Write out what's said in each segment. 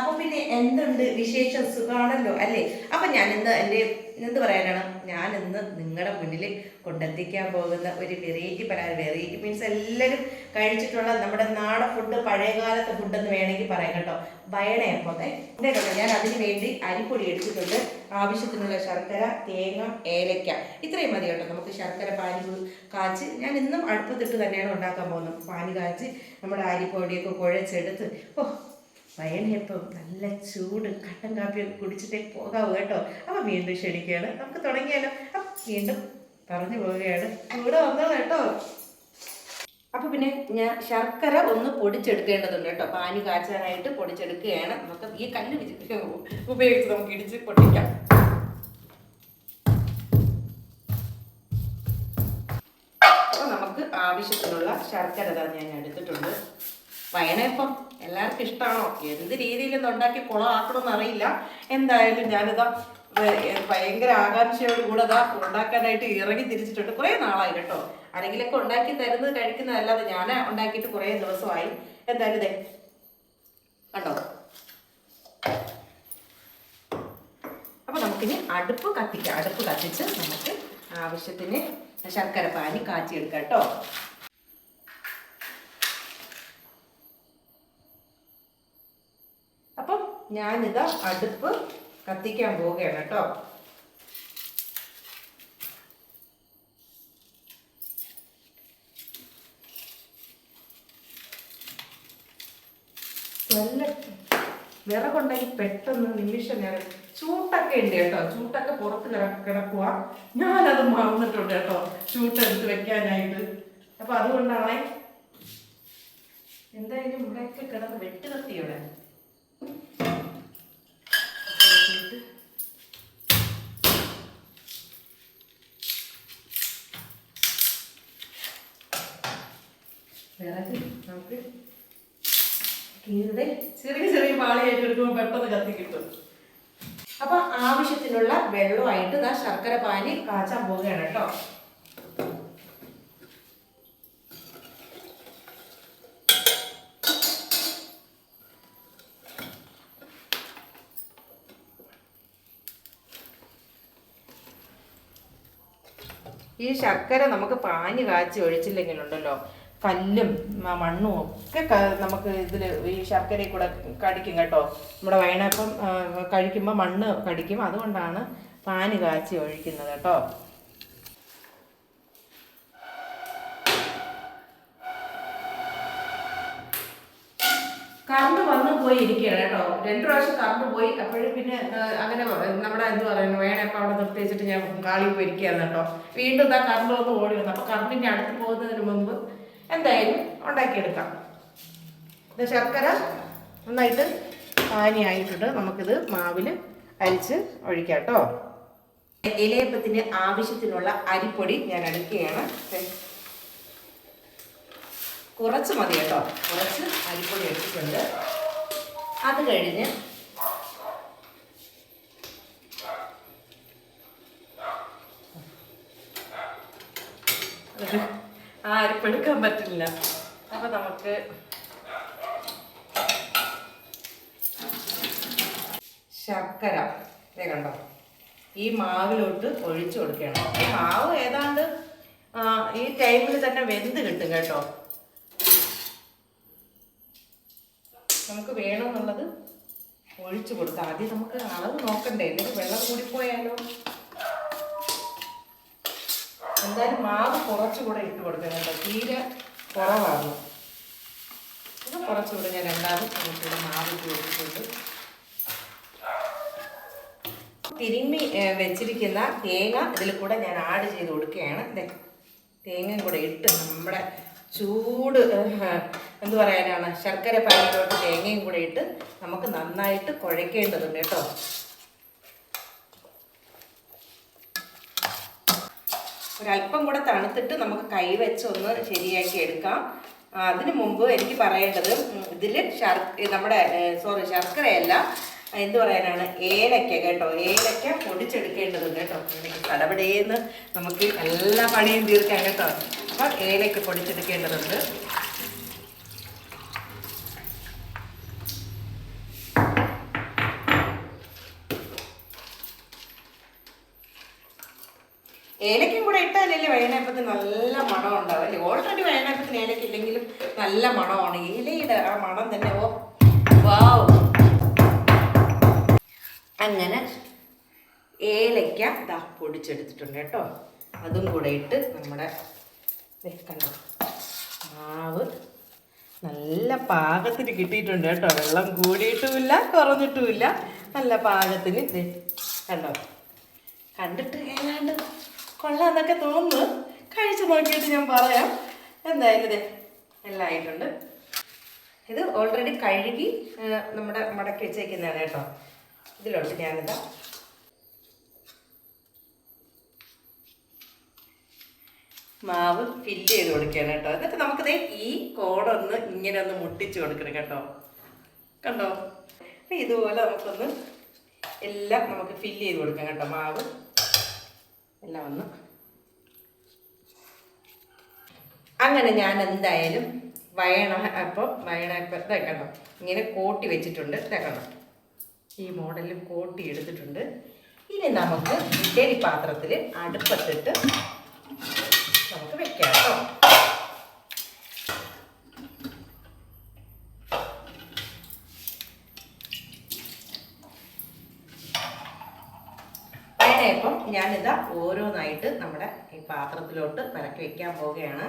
അപ്പൊ പിന്നെ എന്തുണ്ട് വിശേഷം? സുഖമാണല്ലോ അല്ലേ? അപ്പൊ ഞാൻ ഇന്ന് എന്റെ എന്ത് പറയാനാണ്? ഞാൻ ഇന്ന് നിങ്ങളുടെ മുന്നിൽ കൊണ്ടെത്തിക്കാൻ പോകുന്ന ഒരു വെറൈറ്റി പലഹാരം വെറൈറ്റി മീൻസ് എല്ലാവരും കഴിച്ചിട്ടുള്ള നമ്മുടെ നാടൻ ഫുഡ് പഴയകാലത്തെ ഫുഡ് എന്ന് വേണമെങ്കിൽ പറയാം കേട്ടോ. വയണയപ്പോത്തെ കേട്ടോ ഞാൻ അതിന് വേണ്ടി അരിപ്പൊടി എടുത്തിട്ടുണ്ട്. ആവശ്യത്തിനുള്ള ശർക്കര തേങ്ങ ഏലക്ക. ഇത്രയും മതി കേട്ടോ. നമുക്ക് ശർക്കര പാനി കാച്ചി ഞാൻ ഇന്നും അടുപ്പത്തിട്ട് തന്നെയാണ് ഉണ്ടാക്കാൻ പോകുന്നത്. പാനി കാച്ച് നമ്മുടെ അരിപ്പൊടിയൊക്കെ കുഴച്ചെടുത്ത് ഓ വയണയപ്പം നല്ല ചൂട് കട്ടൻ കാപ്പിയൊക്കെ കുടിച്ചിട്ടേ പോകാവൂ കേട്ടോ. അപ്പം വീണ്ടും ക്ഷണിക്കുകയാണ്. നമുക്ക് തുടങ്ങിയാലോ? അപ്പം വീണ്ടും പറഞ്ഞു പോവുകയാണ്. കൂടെ വന്നോ കേട്ടോ. അപ്പൊ പിന്നെ ഞാൻ ശർക്കര ഒന്ന് പൊടിച്ചെടുക്കേണ്ടതുണ്ട് കേട്ടോ. പാനി കാച്ചാനായിട്ട് പൊടിച്ചെടുക്കുകയാണ്. നമുക്ക് ഈ കല്ല് ഉപയോഗിച്ച് നമുക്ക് ഇടിച്ച് പൊട്ടിക്കാം. നമുക്ക് ആവശ്യത്തിനുള്ള ശർക്കര ഞാൻ എടുത്തിട്ടുണ്ട്. വയണയപ്പം എല്ലാവർക്കും ഇഷ്ടമാണോ എന്ത് രീതിയിലൊന്നും ഉണ്ടാക്കി കുളമാക്കണമെന്ന് അറിയില്ല. എന്തായാലും ഞാനിതാ ഭയങ്കര ആകാംക്ഷയോട് കൂടെ അതാ ഉണ്ടാക്കാനായിട്ട് ഇറങ്ങി തിരിച്ചിട്ടുണ്ട്. കുറേ നാളായി കേട്ടോ. ആരെങ്കിലൊക്കെ ഉണ്ടാക്കി തരുന്നത് കഴിക്കുന്നതല്ലാതെ ഞാൻ ഉണ്ടാക്കിയിട്ട് കുറേ ദിവസമായി. എന്തായാലും ഇതേ കണ്ടോ? അപ്പൊ നമുക്കിനി അടുപ്പ് കത്തിക്കാം. അടുപ്പ് കത്തിച്ച് നമുക്ക് ആവശ്യത്തിന് ശർക്കര പാനി കാച്ചിയെടുക്കാം കേട്ടോ അപ്പം ഞാനിതാ അടുപ്പ് കത്തിക്കാൻ പോവുകയാണ് കേട്ടോ. നല്ല വിറകുണ്ടെങ്കിൽ പെട്ടെന്ന് നിമിഷം നേരം ചൂട്ടൊക്കെ ഉണ്ട് കേട്ടോ. ചൂട്ടൊക്കെ പുറത്ത് കിട- കിടക്കുക ഞാനത് മറന്നിട്ടുണ്ട് കേട്ടോ ചൂട്ടെടുത്ത് വെക്കാനായിട്ട്. അപ്പൊ അതുകൊണ്ടാണ് എന്തായാലും ഇവിടെയൊക്കെ കിടന്ന് വെട്ട് കത്തിയോടെ വിറക് നമുക്ക് കീറുതെ ചെറിയ ചെറിയ പാളിയായിട്ട് എടുക്കുമ്പോൾ പെട്ടെന്ന് കത്തി കിട്ടും. അപ്പൊ ആവശ്യത്തിനുള്ള വെള്ളമായിട്ട് ആ ശർക്കര പാനി കാച്ചാൻ പോവുകയാണ് കേട്ടോ. ഈ ശർക്കര നമുക്ക് പാനി കാച്ചി ഒഴിച്ചില്ലെങ്കിലുണ്ടല്ലോ കല്ലും മണ്ണും ഒക്കെ നമുക്ക് ഇതിൽ ഈ ശർക്കരയിൽ കൂടെ കടിക്കും കേട്ടോ. നമ്മുടെ വയണപ്പം കഴിക്കുമ്പോൾ മണ്ണ് കടിക്കും. അതുകൊണ്ടാണ് പാനി കാച്ചി ഒഴിക്കുന്നത് കേട്ടോ. കറണ്ട് വന്നു പോയി ഇരിക്കുകയാണ് കേട്ടോ. രണ്ടു പ്രാവശ്യം കറണ്ട് പോയി. അപ്പോഴും പിന്നെ അങ്ങനെ നമ്മുടെ എന്ത് പറയുന്നു വേണേ അപ്പം അവിടെ നിർത്തി വെച്ചിട്ട് ഞാൻ കാളി പോയി ഇരിക്കുകയാണ് കേട്ടോ. വീണ്ടും ഇതാ കറണ്ട് വന്ന് ഓടി വന്നു. അപ്പോൾ കറണ്ടിന്റെ അടുത്ത് പോകുന്നതിന് മുമ്പ് എന്തായാലും ഉണ്ടാക്കിയെടുക്കാം. ഇത് ശർക്കര നന്നായിട്ട് പാനിയായിട്ടുണ്ട് നമുക്കിത് മാവിൽ അരിച്ച് ഒഴിക്കാം കേട്ടോ. ഇലയപ്പത്തിന്റെ ആവശ്യത്തിനുള്ള അരിപ്പൊടി ഞാൻ എടുക്കുകയാണ്. ദേ. കുറച്ച് മതി കേട്ടോ. കുറച്ച് അരിപ്പൊടി എടുത്തിട്ടുണ്ട്. അത് കഴിഞ്ഞ് ആ അരിപ്പെടുക്കാൻ പറ്റില്ല. അപ്പൊ നമുക്ക് ശർക്കര. ഇതേ കണ്ടോ? ഈ മാവിലോട്ട് ഒഴിച്ചു കൊടുക്കണം ഈ മാവ് ഏതാണ്ട് ഈ ടൈമിൽ തന്നെ വെന്ത് കിട്ടും കേട്ടോ. നമുക്ക് വേണമെന്നുള്ളത് ഒഴിച്ചു കൊടുക്കാം. ആദ്യം നമുക്ക് അളവ് നോക്കണ്ടേ? എന്നിട്ട് വെള്ളം കൂടിപ്പോയാലോ? എന്തായാലും മാവ് കുറച്ചുകൂടെ ഇട്ട് കൊടുക്കണം കേട്ടോ. തീരെ കുറവാകും ഇത് കുറച്ചുകൂടെ ഞാൻ രണ്ടാമത് നമുക്കിവിടെ മാവ് ഇട്ട് തിരുമ്മി വെച്ചിരിക്കുന്ന തേങ്ങ ഇതിൽ കൂടെ ഞാൻ ആഡ് ചെയ്ത് കൊടുക്കുകയാണ്. തേങ്ങയും കൂടെ ഇട്ട് നമ്മുടെ ചൂട് എന്ത് പറയാനാണ്? ശർക്കര പാനിലോട്ട് തേങ്ങയും കൂടെ ഇട്ട് നമുക്ക് നന്നായിട്ട് കുഴയ്ക്കേണ്ടതുണ്ട് കേട്ടോ. ഒരല്പം കൂടെ തണുത്തിട്ട് നമുക്ക് കൈ വെച്ച് ഒന്ന് ശരിയാക്കി എടുക്കാം. അതിനു മുമ്പ് എനിക്ക് പറയേണ്ടത് ഇതിൽ ശർ നമ്മുടെ സോറി ശർക്കരയല്ല എന്ത് പറയാനാണ്? ഏലക്ക കേട്ടോ. ഏലക്ക പൊടിച്ചെടുക്കേണ്ടതുണ്ട് കേട്ടോ. ഏലക്ക തടപടേന്ന് നമുക്ക് എല്ലാ പണിയും തീർക്കാം കേട്ടോ. അപ്പൊ ഏലക്ക പൊടിച്ചെടുക്കേണ്ടതുണ്ട്. ഏലക്കും കൂടെ ഇട്ടാലല്ലേ വയനാപ്പത്തിന് നല്ല മണം ഉണ്ടാവും ഓൾറെഡി വയനാപ്പത്തിന് ഏലക്കില്ലെങ്കിലും നല്ല മണമാണ്. ഏലയുടെ ആ മണം തന്നെ ഓ വാവ് അങ്ങനെ ഏലയ്ക്ക ദാ പൊടിച്ചെടുത്തിട്ടുണ്ട് കേട്ടോ. അതും കൂടെ ഇട്ട് നമ്മുടെ കണ്ടോ മാവ് നല്ല പാകത്തിന് കിട്ടിയിട്ടുണ്ട് കേട്ടോ. വെള്ളം കൂടിയിട്ടുമില്ല കുറഞ്ഞിട്ടുമില്ല. നല്ല പാകത്തിന് ദേ കണ്ടോ? കണ്ടിട്ട് ഏതാണ്ട് കൊള്ളാന്നൊക്കെ തോന്നുന്നു. കഴിച്ചു നോക്കിയിട്ട് ഞാൻ പറയാം. എന്തായാലും ഇതേ എല്ലാം ആയിട്ടുണ്ട്. ഇത് ഓൾറെഡി കഴുകി നമ്മുടെ മടക്കി വെച്ചേക്കുന്നതാണ് കേട്ടോ. ഇതിലോട്ട് ഞാനിതാ മാവ് ഫില്ല് ചെയ്ത് കൊടുക്കുകയാണ് കേട്ടോ. എന്നിട്ട് നമുക്കിത് ഈ കോടൊന്ന് ഇങ്ങനെ ഒന്ന് മുട്ടിച്ച് കൊടുക്കണം കേട്ടോ. കണ്ടോ? അപ്പം ഇതുപോലെ നമുക്കൊന്ന് എല്ലാം നമുക്ക് ഫില്ല് ചെയ്ത് കൊടുക്കാം കേട്ടോ മാവ്. എല്ലാം ഒന്ന്. അങ്ങനെ ഞാൻ എന്തായാലും വയണ അപ്പോൾ വയണ ഇപ്പം ഇതാ കണ്ടോ? ഇങ്ങനെ കോട്ടി വെച്ചിട്ടുണ്ട്. ഇതാക്കണം ഈ മോഡലിൽ കോട്ടി എടുത്തിട്ടുണ്ട്. ഇനി നമുക്ക് ഇഡ്ഡലി പാത്രത്തിൽ അടുപ്പത്തിട്ട് നമുക്ക് വെക്കാം കേട്ടോ. ഇപ്പം ഞാനിതാ ഓരോന്നായിട്ട് നമ്മുടെ ഈ പാത്രത്തിലോട്ട് പരക്കി വെക്കാൻ പോവുകയാണ്.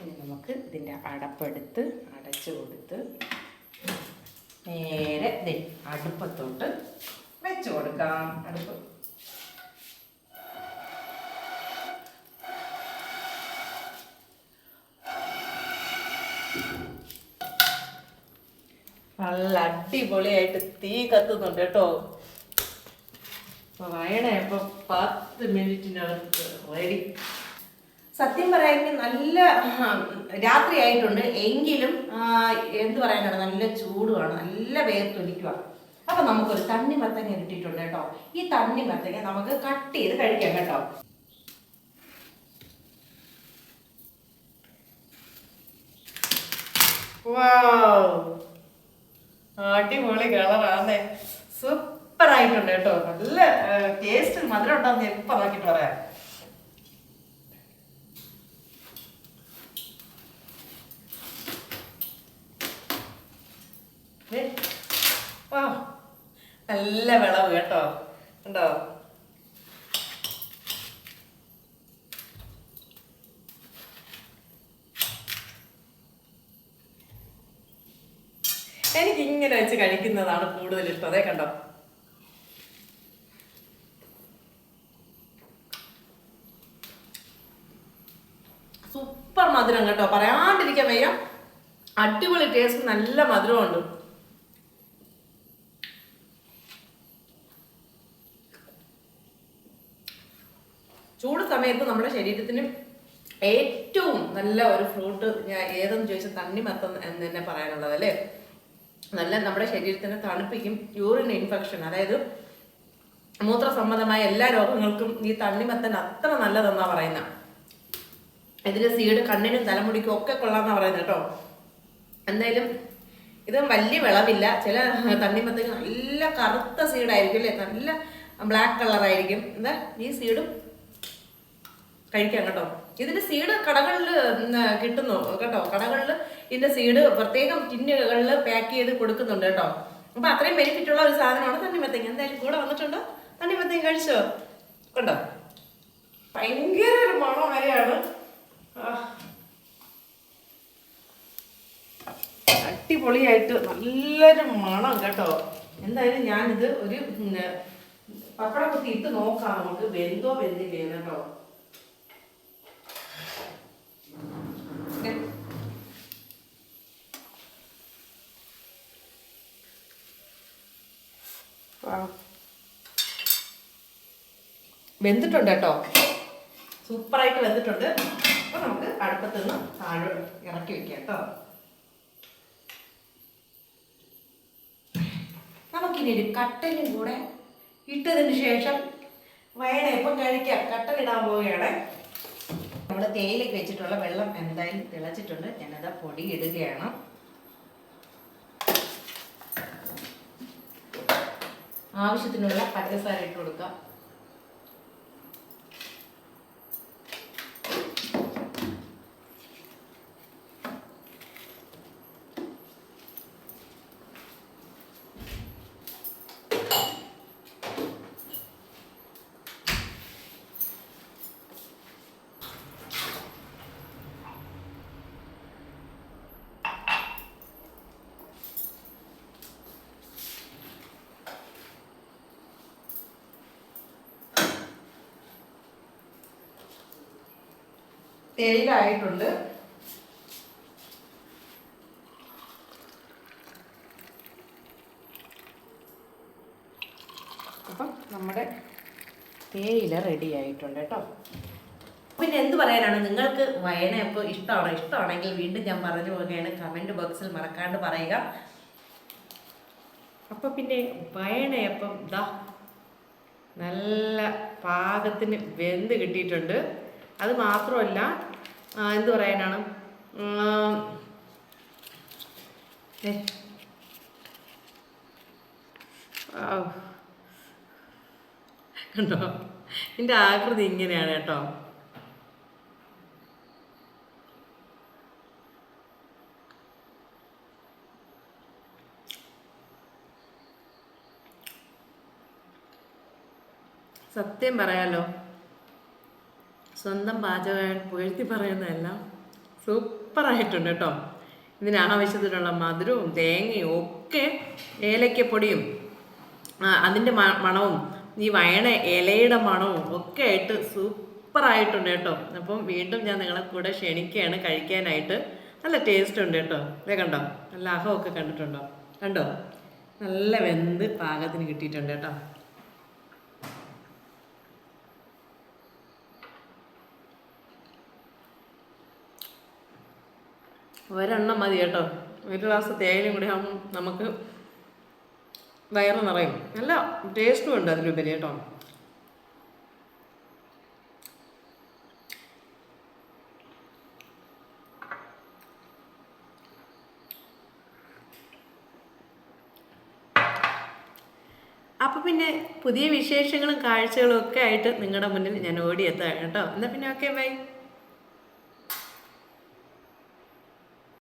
ഇനി നമുക്ക് ഇതിന്റെ അടപ്പെടുത്ത് അടച്ചു കൊടുത്ത് നേരെ അടുപ്പത്തോട്ട് വെച്ച് കൊടുക്കാം. അടുപ്പ്. നല്ല അടിപൊളിയായിട്ട് തീ കത്തുന്നുണ്ട് കേട്ടോ. വയണേ ഇപ്പൊ പത്ത് മിനിറ്റിനകത്ത് റെഡി സത്യം പറയാമെങ്കിൽ നല്ല രാത്രിയായിട്ടുണ്ട് എങ്കിലും എന്ത് പറയാനാണ് നല്ല ചൂടുമാണ് നല്ല വേർത്തൊലിക്കുക അപ്പൊ നമുക്കൊരു തണ്ണി മത്തങ്ങ കിട്ടിയിട്ടുണ്ട് കേട്ടോ. ഈ തണ്ണി മത്തങ്ങ നമുക്ക് കട്ട് ചെയ്ത് കഴിക്കാം കേട്ടോ. അടിപൊളി കളറാണേ സൂപ്പർ ആയിട്ടുണ്ട് കേട്ടോ. നല്ല ടേസ്റ്റ് മധുരം ഉണ്ടാകുന്ന എപ്പം നോക്കിട്ട് പറയാം ദേ. വാ നല്ല വിളവ് കേട്ടോ. ഉണ്ടോ എനിക്ക് ഇങ്ങനെ വെച്ച് കഴിക്കുന്നതാണ് കൂടുതൽ ഇഷ്ടം അതേ കണ്ടോ? സൂപ്പർ മധുരം കേട്ടോ. പറയാണ്ടിരിക്കാൻ വയ്യ. അടിപൊളി ടേസ്റ്റ് നല്ല മധുരമുണ്ട്. ചൂട് സമയത്ത് നമ്മുടെ ശരീരത്തിന് ഏറ്റവും നല്ല ഒരു ഫ്രൂട്ട് ഞാൻ ഏതെന്ന് ചോദിച്ചാൽ തണ്ണിമത്തം എന്ന് തന്നെ പറയാനുള്ളത് അല്ലേ? നല്ല നമ്മുടെ ശരീരത്തിന് തണുപ്പിക്കും യൂറിൻ ഇൻഫെക്ഷൻ അതായത് മൂത്ര സംബന്ധമായ എല്ലാ രോഗങ്ങൾക്കും ഈ തണ്ണിമത്തൻ അത്ര നല്ലതെന്നാ പറയുന്ന. ഇതിന്റെ സീഡ് കണ്ണിനും തലമുടിക്കും ഒക്കെ കൊള്ളാന്നാ പറയുന്നത് കേട്ടോ. എന്തായാലും ഇത് വലിയ വിളവില്ല. ചില തണ്ണിമത്തങ്ങൾ നല്ല കറുത്ത സീഡായിരിക്കും അല്ലേ? നല്ല ബ്ലാക്ക് കളറായിരിക്കും എന്താ? ഈ സീഡും കഴിക്കാം കേട്ടോ. ഇതിന്റെ സീഡ് കടകളിൽ കിട്ടുന്നു കേട്ടോ. കടകളിൽ ഇതിന്റെ സീഡ് പ്രത്യേകം ടിന്നുകളിൽ പാക്ക് ചെയ്ത് കൊടുക്കുന്നുണ്ട് കേട്ടോ. അപ്പൊ അത്രയും ബെനിഫിറ്റ് ഉള്ള ഒരു സാധനമാണ് തണ്ണിമത്തങ്ങ. എന്തായാലും കൂടെ വന്നിട്ടുണ്ടോ. തണ്ണിമത്തങ്ങ കഴിച്ചോ? കണ്ടോ? ഭയങ്കര ഒരു മണം അടിപൊളിയായിട്ട് നല്ലൊരു മണം കേട്ടോ. എന്തായാലും ഞാനിത് ഒരു പപ്പടം കുത്തി ഇട്ട് നോക്കാം. നമുക്ക് വെന്തോ വെന്തില്ലേ കേട്ടോ. വെന്തിട്ടുണ്ട് കേട്ടോ. സൂപ്പറായിട്ട് വെന്തിട്ടുണ്ട്. അപ്പൊ നമുക്ക് അടുപ്പത്ത് നിന്ന് താഴെ ഇറക്കി വെക്കാം കേട്ടോ. നമുക്കിനി ഒരു കട്ടനും കൂടെ ഇട്ടതിന് ശേഷം വയണയപ്പം കഴിക്കാം. കട്ടൻ ഇടാൻ പോവുകയാണ്. നമ്മൾ തേയിലേക്ക് വെച്ചിട്ടുള്ള വെള്ളം എന്തായാലും തിളച്ചിട്ടുണ്ട്. ഞാനത് പൊടി ഇടുകയാണ്. ആവശ്യത്തിനുള്ള പഞ്ചസാര ഇട്ട് കൊടുക്കാം തേയിലായിട്ടുണ്ട് അപ്പം നമ്മുടെ തേയില റെഡി ആയിട്ടുണ്ട് കേട്ടോ. പിന്നെ എന്ത് പറയാനാണ്? നിങ്ങൾക്ക് വയന ഇപ്പോൾ ഇഷ്ടമാണോ? ഇഷ്ടമാണെങ്കിൽ വീണ്ടും ഞാൻ പറഞ്ഞു പോവുകയാണ്. കമന്റ് ബോക്സിൽ മറക്കാണ്ട് പറയുക. അപ്പോൾ പിന്നെ വയണയപ്പം ദാ നല്ല പാകത്തിന് വെന്ത് കിട്ടിയിട്ടുണ്ട്. അത് മാത്രമല്ല എന്ത് പറയാനാണ്. കണ്ടോ? എന്റെ ആകൃതി ഇങ്ങനെയാണ് കേട്ടോ. സത്യം പറയാലോ. സ്വന്തം പാചകം പുകഴ്ത്തി പറയുന്നതെല്ലാം സൂപ്പറായിട്ടുണ്ട് കേട്ടോ. ഇതിന് ആവശ്യത്തിനുള്ള മധുരവും തേങ്ങയും ഒക്കെ ഏലക്കപ്പൊടിയും ആ, അതിന്റെ മണവും ഈ വയണ ഇലയുടെ മണവും ഒക്കെ ആയിട്ട് സൂപ്പറായിട്ടുണ്ട് കേട്ടോ. അപ്പം വീണ്ടും ഞാൻ നിങ്ങളെ കൂടെ ക്ഷണിക്കുകയാണ് കഴിക്കാനായിട്ട്. നല്ല ടേസ്റ്റ് ഉണ്ട് കേട്ടോ. ഇതേ കണ്ടോ? നല്ല അഹമൊക്കെ കണ്ടിട്ടുണ്ടോ? കണ്ടോ? നല്ല വെന്ത് പാകത്തിന് കിട്ടിയിട്ടുണ്ട് കേട്ടോ. ഒരെണ്ണം മതി കേട്ടോ. ഒരു ഗ്ലാസ് തേയിലയും കൂടി ആകുമ്പോൾ നമുക്ക് വയറ് നിറയും. നല്ല ടേസ്റ്റും ഉണ്ട് അതിലുപരി കേട്ടോ. അപ്പോൾ പിന്നെ പുതിയ വിശേഷങ്ങളും കാഴ്ചകളും ഒക്കെ ആയിട്ട് നിങ്ങളുടെ മുന്നിൽ ഞാൻ ഓടിയെത്താം കേട്ടോ. എന്നാൽ പിന്നെ ഓക്കെ ബൈ.